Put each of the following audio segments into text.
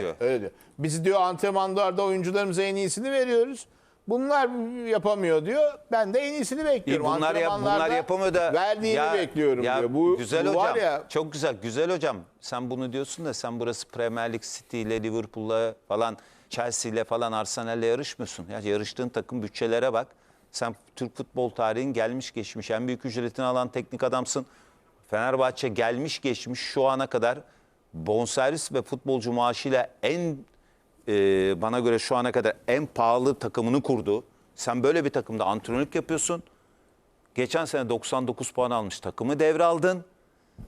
diyor. Öyle diyor. Biz diyor antrenmanlarda oyuncularımıza en iyisini veriyoruz. Bunlar yapamıyor diyor. Ben de en iyisini bekliyorum. İyi, bunlar, yap, bunlar yapamıyor da. Verdiğini Ya- bekliyorum ya diyor. Bu, güzel bu hocam. var ya Çok güzel. Güzel hocam. Sen bunu diyorsun da sen burası Premier Lig City ile Liverpool'la falan Chelsea ile falan Arsenal'le yarışmıyorsun. Ya yarıştığın takım bütçelere bak. Sen Türk futbol tarihin gelmiş geçmiş en büyük ücretini alan teknik adamsın. Fenerbahçe gelmiş geçmiş şu ana kadar bonservis ve futbolcu maaşıyla en e, bana göre şu ana kadar en pahalı takımını kurdu. Sen böyle bir takımda antrenörlük yapıyorsun. Geçen sene 99 puan almış takımı devraldın.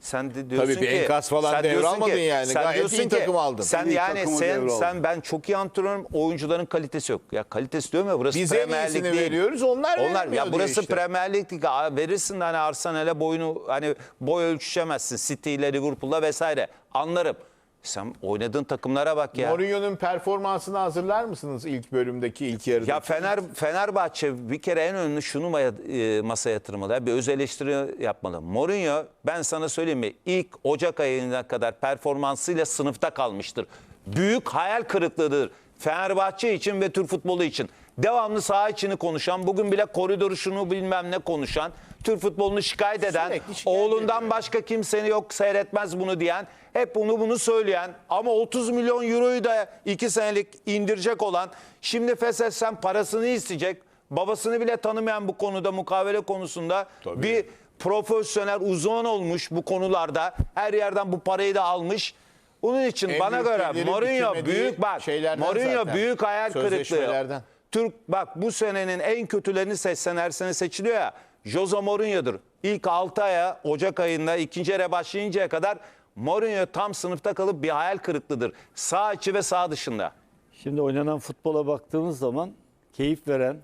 Sen de diyorsun Tabii bir ki enkaz falan sen diyorsun devralmadın ki- yani. Sen Gayet diyorsun iyi ki, takım aldın. Sen İyi yani takımı sen devraldın. sen ben çok iyi antrenörüm. Oyuncuların kalitesi yok. Ya kalitesi diyorum ya burası Biz en Premier Lig iyisini değil. veriyoruz, onlar Onlar ya diyor burası işte. Premier Lig değil. Aa, Verirsin de hani Arsenal'e boyunu hani boy ölçüşemezsin. City ile Liverpool'la vesaire. Anlarım. Sen oynadığın takımlara bak ya. Mourinho'nun performansını hazırlar mısınız ilk bölümdeki ilk yarıda? Ya Fener Fenerbahçe bir kere en önemli şunu maya- e, masaya yatırmalı. ya, Bir öz eleştiri yapmalı. Mourinho ben sana söyleyeyim mi? İlk Ocak ayına kadar performansıyla sınıfta kalmıştır. Büyük hayal kırıklığıdır. Fenerbahçe için ve Türk futbolu için. Devamlı saha içini konuşan, bugün bile koridoru şunu bilmem ne konuşan, Türk futbolunu şikayet eden, şikayet oğlundan ediyor. başka kimseni yok seyretmez bunu diyen, hep bunu bunu söyleyen ama 30 milyon euroyu da 2 senelik indirecek olan, şimdi feshetsen parasını isteyecek, babasını bile tanımayan bu konuda mukavele konusunda Tabii. bir profesyonel uzman olmuş bu konularda. Her yerden bu parayı da almış. Bunun için En bana göre Mourinho büyük bak. Mourinho zaten. büyük hayal kırıklığı. Türk bak bu senenin en kötülerini seçsen seçiliyor ya. Jose Mourinho'dur. İlk 6 aya Ocak ayında ikinci yere başlayıncaya kadar Mourinho tam sınıfta kalıp bir hayal kırıklığıdır. Sağ içi ve sağ dışında. Şimdi oynanan futbola baktığımız zaman keyif veren,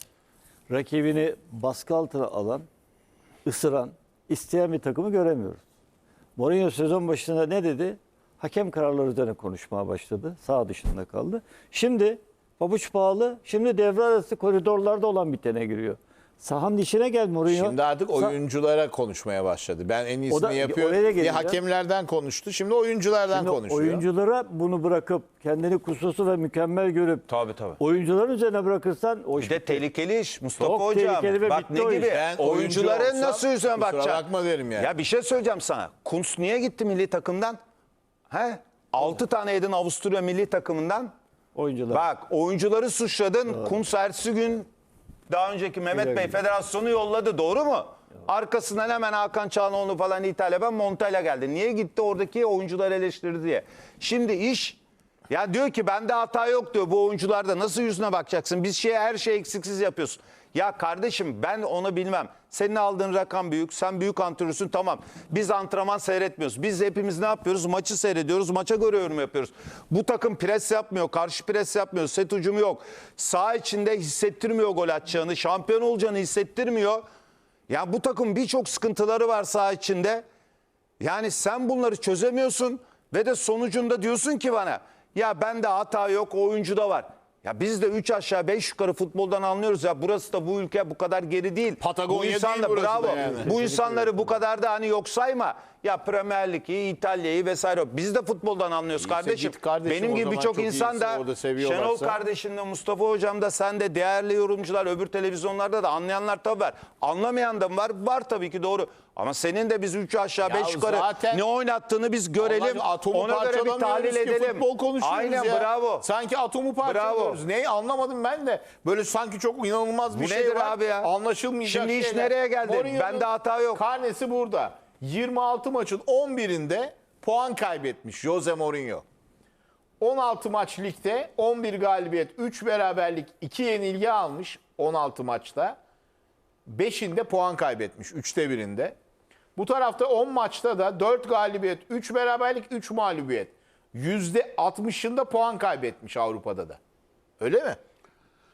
rakibini baskı altına alan, ısıran, isteyen bir takımı göremiyoruz. Mourinho sezon başında ne dedi? Hakem kararları üzerine konuşmaya başladı. Sağ dışında kaldı. Şimdi pabuç pahalı. Şimdi devre arası koridorlarda olan bitene giriyor. Sahanın içine gel Mourinho. Şimdi artık Sa- oyunculara konuşmaya başladı. Ben en iyisini O da- yapıyorum. oraya Bir geleceğim. hakemlerden konuştu. Şimdi oyunculardan Şimdi konuşuyor. oyunculara bunu bırakıp kendini kusursuz ve mükemmel görüp Tabii, tabii. oyuncuların üzerine bırakırsan o Bir iş de tehlikeli iş Mustafa Çok Hocam. tehlikeli ve Bak bitti ne gibi? Ben oyuncu Oyuncuların olsam nasıl yüzüne bakacağım? bakma derim yani. Ya bir şey söyleyeceğim sana. Kuntz niye gitti milli takımdan? He? 6 tane yedin Avusturya milli takımından. Oyuncular. Bak oyuncuları suçladın. Kuntz ertesi gün daha önceki Mehmet Güle Bey güle. federasyonu yolladı doğru mu? Arkasından hemen Hakan Çağanoğlu falan İtalya ben Montella geldi. Niye gitti oradaki oyuncular eleştirdi diye. Şimdi iş ya diyor ki bende hata yok diyor bu oyuncularda nasıl yüzüne bakacaksın? Biz şey her şey eksiksiz yapıyorsun. Ya kardeşim ben onu bilmem. Senin aldığın rakam büyük. Sen büyük antrenörsün tamam. Biz antrenman seyretmiyoruz. Biz hepimiz ne yapıyoruz? Maçı seyrediyoruz. Maça göre yorum yapıyoruz. Bu takım pres yapmıyor. Karşı pres yapmıyor. Set ucumu yok. Sağ içinde hissettirmiyor gol atacağını. Şampiyon olacağını hissettirmiyor. Ya bu takım birçok sıkıntıları var sağ içinde. Yani sen bunları çözemiyorsun ve de sonucunda diyorsun ki bana ya bende hata yok oyuncuda var. Ya biz de 3 aşağı 5 yukarı futboldan anlıyoruz ya burası da bu ülke bu kadar geri değil. Patagonya bu değil insanlar, burası da bravo. yani. Bu insanları bu kadar da hani yok sayma. Ya Premier Lig'i, İtalya'yı vesaire. Biz de futboldan anlıyoruz İyiyse kardeşim. git kardeşim, Benim o gibi zaman birçok çok insan iyiyse, da seviyorlarsa. Şenol kardeşim de Mustafa hocam da sen de değerli yorumcular öbür televizyonlarda da anlayanlar tabii var. Anlamayan da var. Var tabii ki doğru. Ama senin de biz 3 aşağı Ya 5 yukarı zaten- ne oynattığını biz görelim. Atomu Ona göre bir parçalamıyoruz tahlil ki, edelim. Futbol konuşuyoruz Aynen ya. bravo. Sanki atomu parçalıyoruz. Neyi anlamadım ben de. Böyle sanki çok inanılmaz bir Bu şey nedir var. abi ya? Anlaşılmayacak Şimdi iş şeyler. nereye geldi? Mourinho'nun Bende hata yok. Karnesi burada. 26 maçın 11'inde puan kaybetmiş Jose Mourinho. 16 maç ligde 11 galibiyet, 3 beraberlik, 2 yenilgi almış 16 maçta. 5'inde puan kaybetmiş. 3'te birinde. Bu tarafta 10 maçta da 4 galibiyet, 3 beraberlik, 3 mağlubiyet. %60'ında puan kaybetmiş Avrupa'da da. Öyle mi?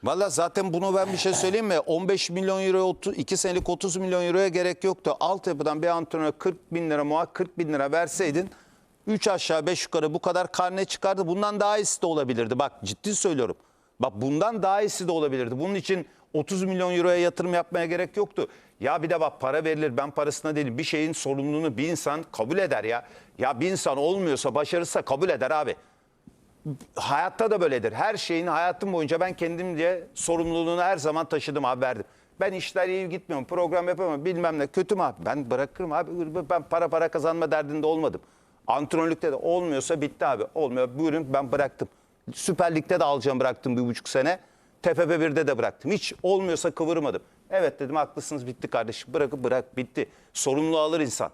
Valla zaten bunu ben bir şey söyleyeyim mi? 15 milyon euro, 2 senelik 30 milyon euroya gerek yoktu. Altyapıdan bir antrenöre 40 bin lira muhak 40 bin lira verseydin 3 aşağı 5 yukarı bu kadar karne çıkardı. Bundan daha iyisi de olabilirdi. Bak ciddi söylüyorum. Bak bundan daha iyisi de olabilirdi. Bunun için 30 milyon euroya yatırım yapmaya gerek yoktu. Ya bir de bak para verilir ben parasına değilim. Bir şeyin sorumluluğunu bir insan kabul eder ya. Ya bir insan olmuyorsa başarırsa kabul eder abi. Hayatta da böyledir. Her şeyin hayatım boyunca ben kendimce sorumluluğunu her zaman taşıdım abi verdim. Ben işler iyi gitmiyorum, program yapamıyorum bilmem ne kötü mü abi? Ben bırakırım abi. Ben para para kazanma derdinde olmadım. Antrenörlükte de olmuyorsa bitti abi. Olmuyor buyurun ben bıraktım. Süper Lig'de de alacağım bıraktım bir buçuk sene. TFF 1'de de bıraktım. Hiç olmuyorsa kıvırmadım. Evet dedim haklısınız bitti kardeşim. Bırakıp bırak bitti. Sorumluluğu alır insan.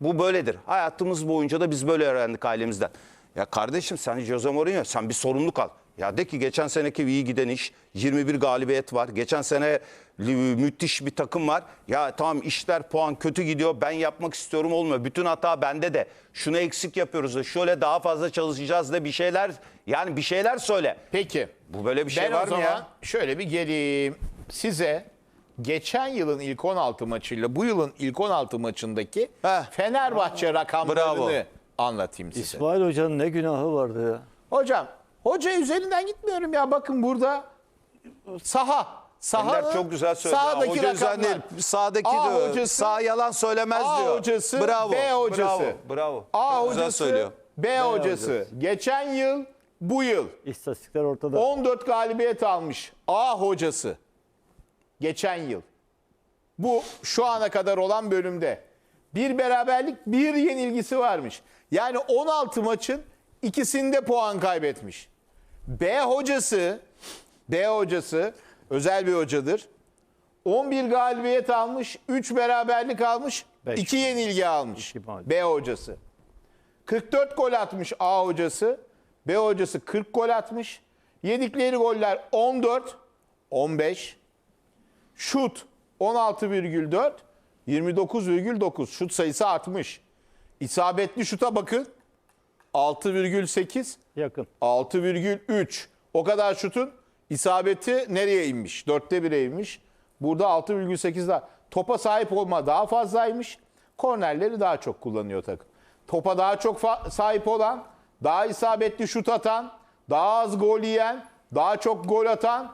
Bu böyledir. Hayatımız boyunca da biz böyle öğrendik ailemizden. Ya kardeşim sen Jose Mourinho sen bir sorumluluk al. Ya de ki geçen seneki iyi giden iş 21 galibiyet var. Geçen sene müthiş bir takım var. Ya tamam işler puan kötü gidiyor. Ben yapmak istiyorum olmuyor. Bütün hata bende de. Şunu eksik yapıyoruz da şöyle daha fazla çalışacağız da bir şeyler yani bir şeyler söyle. Peki. Bu böyle bir şey ben var o mı zaman ya? şöyle bir geleyim. Size geçen yılın ilk 16 maçıyla bu yılın ilk 16 maçındaki Heh. Fenerbahçe rakamlarını Bravo. Anlatayım size. İsmail Hoca'nın ne günahı vardı ya. Hocam, hoca üzerinden gitmiyorum ya. Bakın burada saha. Saha çok güzel söyledi. Sahadaki Hoca rakamlar. değil, sağdaki A diyor. hocası- sağ yalan söylemez A diyor. hocası, bravo, B hocası. Bravo, bravo. A Çok güzel hocası, söylüyor. B hocası. Geçen yıl, bu yıl İstatistikler ortada. 14 galibiyet almış A hocası. Geçen yıl. Bu şu ana kadar olan bölümde. Bir beraberlik, bir yenilgisi varmış. Yani 16 maçın ikisinde puan kaybetmiş. B hocası, B hocası özel bir hocadır. 11 galibiyet almış, 3 beraberlik almış, Beş. 2 yenilgi almış. B hocası. 44 gol atmış A hocası. B hocası 40 gol atmış. Yedikleri goller 14, 15. Şut 16,4, 29,9. Şut sayısı artmış. İsabetli şuta bakın. 6,8, Yakın. 6,3. O kadar şutun isabeti nereye inmiş? Dörtte bire inmiş. Burada 6,8 daha. Topa sahip olma daha fazlaymış. Kornerleri daha çok kullanıyor takım. Topa daha çok sahip olan, daha isabetli şut atan, daha az gol yiyen, daha çok gol atan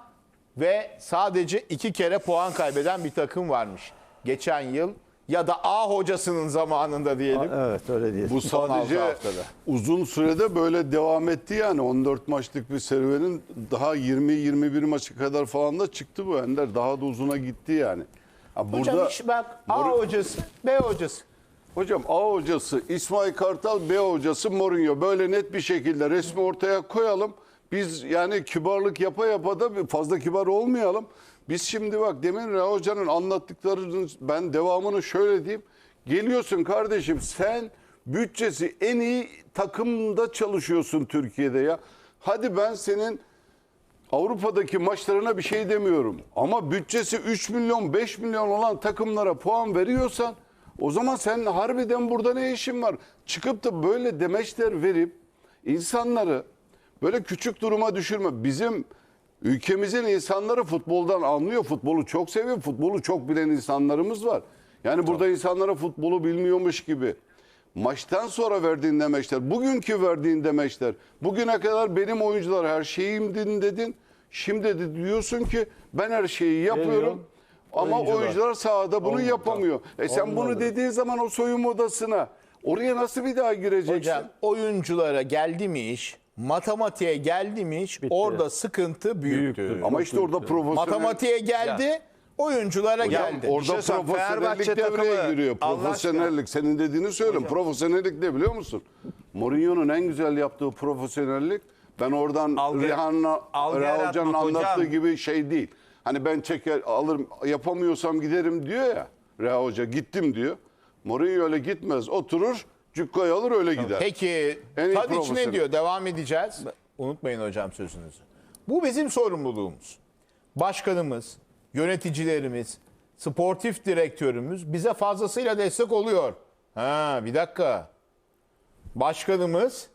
ve sadece iki kere puan kaybeden bir takım varmış. Geçen yıl ya da A hocasının zamanında diyelim. Evet öyle diyelim. Bu Son altı sadece haftada. uzun sürede böyle devam etti yani 14 maçlık bir serüvenin daha 20-21 maçı kadar falan da çıktı bu Ender. Daha da uzuna gitti yani. Ha burada Hocam hiç bak A Mor- hocası, B hocası. hocam A hocası İsmail Kartal, B hocası Mourinho böyle net bir şekilde resmi ortaya koyalım. Biz yani kibarlık yapa yapa da fazla kibar olmayalım. Biz şimdi bak demin Reha Hoca'nın anlattıklarının ben devamını şöyle diyeyim. Geliyorsun kardeşim sen bütçesi en iyi takımda çalışıyorsun Türkiye'de ya. Hadi ben senin Avrupa'daki maçlarına bir şey demiyorum. Ama bütçesi 3 milyon 5 milyon olan takımlara puan veriyorsan o zaman sen harbiden burada ne işin var? Çıkıp da böyle demeçler verip insanları böyle küçük duruma düşürme. Bizim ülkemizin insanları futboldan anlıyor. Futbolu çok seviyor. Futbolu çok bilen insanlarımız var. Yani burada insanlara futbolu bilmiyormuş gibi. Maçtan sonra verdiğin demeçler, bugünkü verdiğin demeçler, bugüne kadar benim oyuncular her şeyimdin dedin. Şimdi de diyorsun ki ben her şeyi yapıyorum. Geliyor. Ama Oyuncular. oyuncular sahada bunu yapamıyor. E sen bunu Olmadı. dediğin zaman o soyunma odasına oraya nasıl bir daha gireceksin? Hocam oyunculara geldi mi iş, matematiğe geldi mi iş, orada sıkıntı büyüktü. Büyüktü. Ama işte orada profesyonel Matematiğe geldi, oyunculara geldi. Orada şey söyleyeyim, profesyonellik devreye takımı, giriyor. Allah Profesyonellik senin dediğini söylüyorum. Profesyonellik ne biliyor musun? Mourinho'nun en güzel yaptığı profesyonellik ben oradan Algı- Rihanna algı Reha Hoca'nın yaratmak hocam. anlattığı gibi şey değil. Hani ben çeker alırım yapamıyorsam giderim diyor ya. Reha Hoca gittim diyor. Mourinho öyle gitmez. Oturur cukkayı alır öyle gider. Peki En iyi Tadiç ne diyor? Devam edeceğiz. Unutmayın hocam sözünüzü. Bu bizim sorumluluğumuz. Başkanımız, yöneticilerimiz, sportif direktörümüz bize fazlasıyla destek oluyor. Ha bir dakika. Başkanımız,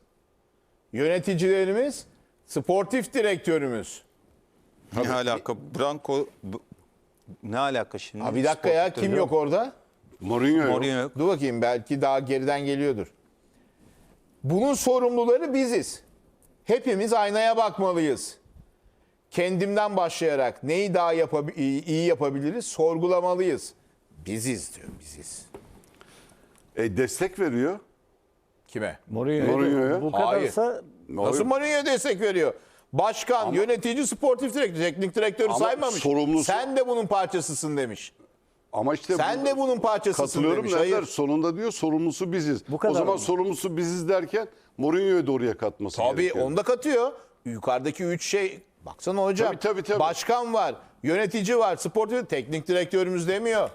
yöneticilerimiz, sportif direktörümüz. Ne alaka? Branko bu- ne alaka şimdi? Ha bir dakika ya kim yok orada? Mourinho. Mourinho yok. Dur bakayım belki daha geriden geliyordur. Bunun sorumluları biziz. Hepimiz aynaya bakmalıyız. Kendimden başlayarak neyi daha yapabi- iyi, yapabiliriz sorgulamalıyız. Biziz diyor biziz. E, destek veriyor. Kime? Mourinho, Mourinho'ya. bu Hayır. kadarsa Nasıl Mourinho'ya destek veriyor? Başkan, yönetici, sportif direktör, teknik direktörü Ama saymamış. sorumlusu- Sen de bunun parçasısın demiş. Ama işte Sen bu- de bunun parçasısın Katılıyorum demiş. Hayır. Sonunda diyor sorumlusu biziz. Bu kadar o zaman mı? sorumlusu biziz derken Mourinho'yu da oraya katması Tabii gerekiyor. onda katıyor. Yukarıdaki üç şey baksana hocam. Tabii, tabii, tabii. Başkan var, yönetici var, sportif teknik direktörümüz demiyor.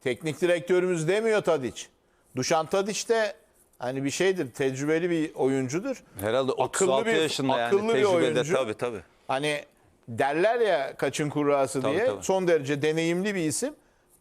Teknik direktörümüz demiyor Tadiç. Duşan Tadiç de hani bir şeydir, tecrübeli bir oyuncudur. Herhalde Akıllı 36 bir- yaşında yani akıllı bir tecrübede oyuncu. tabii tabii. Hani derler ya kaçın kurrası Tabii, diye tabii. son derece deneyimli bir isim.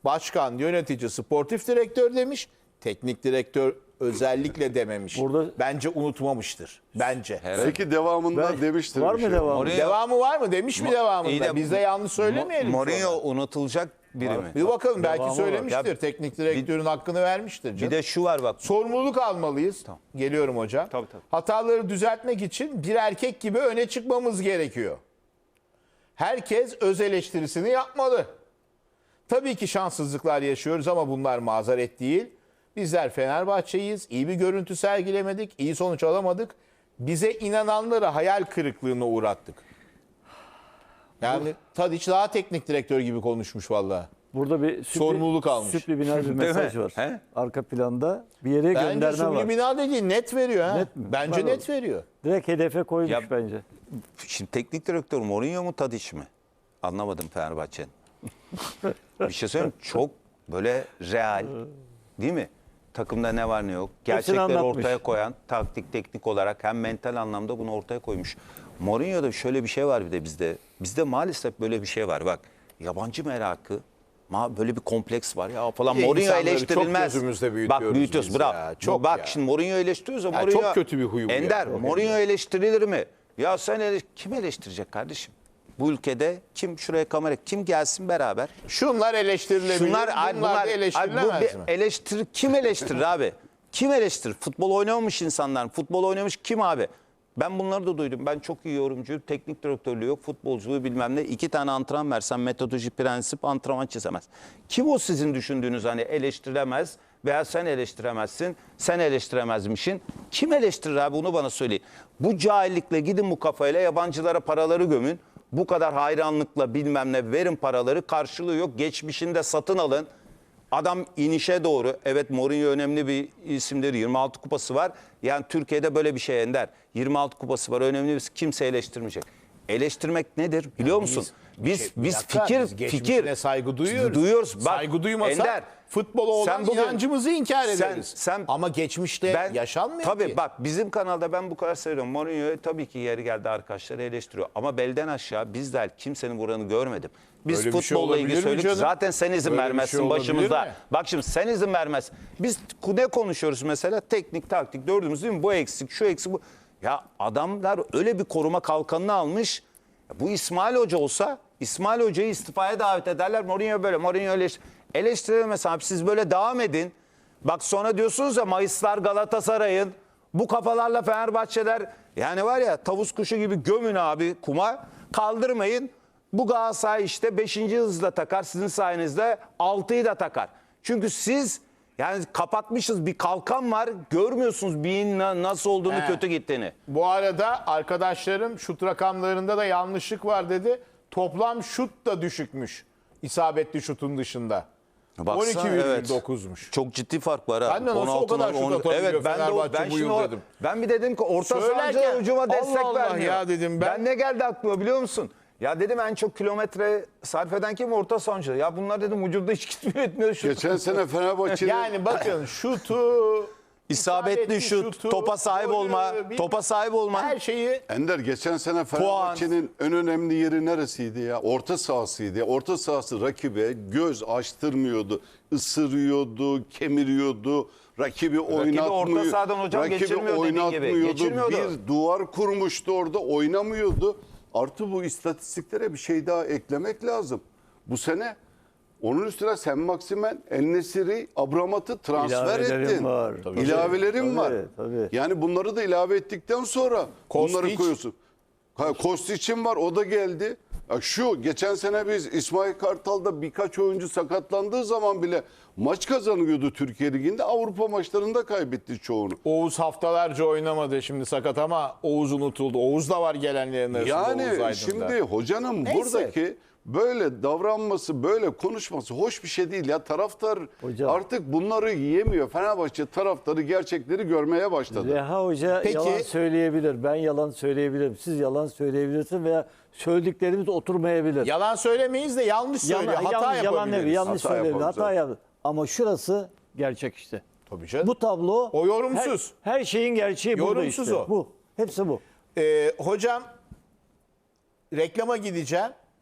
Başkan, yönetici, sportif direktör demiş. Teknik direktör özellikle dememiş. Burada- Bence unutmamıştır. Bence. Belki devamında Ben- demiştir. Var bir mı şey. devamı? Mourinho- Devamı var mı? Demiş mi devamında? de- Biz de yanlış söylemeyelim. Mourinho sonra. unutulacak biri mi? Bir bakalım belki Devamı var. söylemiştir. Ya- Teknik direktörün hakkını vermiştir. Bir canım. de şu var bak. Sorumluluk almalıyız. Geliyorum hocam. Tabii, tabii. Hataları düzeltmek için bir erkek gibi öne çıkmamız gerekiyor. Herkes öz eleştirisini yapmalı. Tabii ki şanssızlıklar yaşıyoruz ama bunlar mazeret değil. Bizler Fenerbahçe'yiz. İyi bir görüntü sergilemedik. iyi sonuç alamadık. Bize inananları hayal kırıklığına uğrattık. Yani Tadiç daha teknik direktör gibi konuşmuş vallahi. Burada bir süpli, Sorumluluk almış. Subliminal bir mesaj var. He? Arka planda bir yere Bence gönderme var. subliminal dediği net veriyor ha. Net mi? Bence Var net veriyor. Direkt hedefe koymuş Ya- bence. Şimdi teknik direktör Mourinho mu Tadiç mi? Anlamadım Fenerbahçe'nin. bir şey söyleyeyim? Çok böyle real değil mi? Takımda ne var ne yok. Gerçekleri ortaya koyan taktik teknik olarak hem mental anlamda bunu ortaya koymuş. Mourinho'da şöyle bir şey var bir de bizde. Bizde maalesef böyle bir şey var. Bak yabancı merakı ma böyle bir kompleks var ya falan. İyi Mourinho çok eleştirilmez. gözümüzde Bak büyütüyoruz bravo. ya, çok Bak ya. şimdi Mourinho eleştiriyoruz Ya Mourinho çok kötü bir huyu ya. Ender, Çok Mourinho eleştirilir mi? Ya sen ele- kim eleştirecek kardeşim? Bu ülkede kim şuraya kamera kim gelsin beraber? Şunlar eleştirilebilir. Şunlar bunlar, bunlar da ay, bu eleştirilemez mi? eleştir kim eleştirir abi? Kim eleştirir? Futbol oynamamış insanlar. Futbol oynamış kim abi? Ben bunları da duydum. Ben çok iyi yorumcuyum. Teknik direktörlüğü yok. Futbolculuğu bilmem ne. İki tane antrenman versen metodoloji, prensip antrenman çizemez. Kim o sizin düşündüğünüz hani eleştirilemez veya sen eleştiremezsin. Sen eleştiremezmişin. Kim eleştirir abi bunu bana söyleyin. Bu cahillikle gidin bu kafayla yabancılara paraları gömün. Bu kadar hayranlıkla bilmem ne verin paraları karşılığı yok. Geçmişinde satın alın. Adam inişe doğru. Evet Mourinho önemli bir isimdir. 26 kupası var. Yani Türkiye'de böyle bir şey ender. 26 kupası var. Önemli bir kimse eleştirmeyecek. Eleştirmek nedir biliyor musun? Biz şey- biz dakika, fikir biz fikir saygı duyuyoruz. Duyuyoruz. Bak, saygı duymasak Ender, futbola olan sen bugün- inancımızı inkar sen- ederiz. sen- Ama geçmişte yaşanmıyor tabii, ki. bak bizim kanalda ben bu kadar seviyorum. Mourinho'yu tabii ki yeri geldi arkadaşları eleştiriyor. Ama belden aşağı bizler kimsenin vuranı görmedim. Biz Öyle şey futbolla ilgili olabilir mi söyledik. Zaten sen izin Öyle vermezsin şey başımızda. mi? Bak şimdi sen izin vermez. Biz ne konuşuyoruz mesela? Teknik, taktik dördümüz değil mi? Bu eksik, şu eksik, bu. Ya adamlar öyle bir koruma kalkanını almış. Bu İsmail Hoca olsa İsmail Hoca'yı istifaya davet ederler. Mourinho böyle, Mourinho eleştir. Eleştirilemez abi siz böyle devam edin. Bak sonra diyorsunuz ya Mayıslar Galatasaray'ın bu kafalarla Fenerbahçeler yani var ya tavus kuşu gibi gömün abi kuma kaldırmayın. Bu Galatasaray işte 5. hızla takar sizin sayenizde 6'yı da takar. Çünkü siz yani kapatmışız bir kalkan var görmüyorsunuz bir na- nasıl olduğunu He. kötü gittiğini. Bu arada arkadaşlarım şut rakamlarında da yanlışlık var dedi. Toplam şut da düşükmüş. İsabetli şutun dışında. Baksana, evet. 12,9'muş. Çok ciddi fark var ha. Ben de nasıl o 16'dan kadar şut 10 atabiliyor Evet ben de o, ben şimdi o, dedim. ben bir dedim ki orta sahancı hücuma destek Allah vermiyor. ya dedim ben. Ben ne geldi aklıma biliyor musun? Ya dedim en çok kilometre sarf eden kim? Orta sahancı. Ya bunlar dedim ucunda hiç gitmiyor etmiyor şut. Geçen sene Fenerbahçe'nin Yani bakın şutu, İsabetli şut, şutu, topa sahip golü, olma, bir- topa sahip olma. her şeyi Ender geçen sene Fenerbahçe'nin en önemli yeri neresiydi ya? Orta sahasıydı. ya. Orta sahası rakibe göz açtırmıyordu. ısırıyordu, kemiriyordu. Rakibi oynatmıyor. orta sahadan hocam rakibi geçirmiyor dediğin gibi. Geçirmiyordu. Bir duvar kurmuştu orada oynamıyordu. Artı bu istatistiklere bir şey daha eklemek lazım. Bu sene onun üstüne Sen Maksimen, Ennesiri, Abramat'ı transfer İlavelerim ettin. var. Tabii. İlavelerim Tabii, var. tabii. Yani bunları da ilave ettikten sonra bunları Kostić. koyuyorsun. Ha, Kostic'in var o da geldi. Ya şu geçen sene biz İsmail Kartal'da birkaç oyuncu sakatlandığı zaman bile maç kazanıyordu Türkiye Ligi'nde. Avrupa maçlarında kaybetti çoğunu. Oğuz haftalarca oynamadı şimdi sakat ama Oğuz unutuldu. Oğuz da var gelenlerin arasında Oğuz Yani Aydın'da. şimdi hocanın Neyse. buradaki böyle davranması, böyle konuşması hoş bir şey değil ya. Taraftar Hocam. artık bunları yiyemiyor. Fenerbahçe taraftarı gerçekleri görmeye başladı. Reha Hoca Peki- yalan söyleyebilir. Ben yalan söyleyebilirim. Siz yalan söyleyebilirsiniz veya söylediklerimiz oturmayabilir. Yalan söylemeyiz de yanlış söylüyor. Yalan, hata yanlış, yalan yapabiliriz. değil, yanlış Hata söyleyebilir. Hata yapar. Ama şurası gerçek işte. Tabii canım. Bu tablo O yorumsuz. Her, her şeyin gerçeği burada Yorumsuz işte. o. Bu. Hepsi bu. Ee, hocam reklama gideceğim.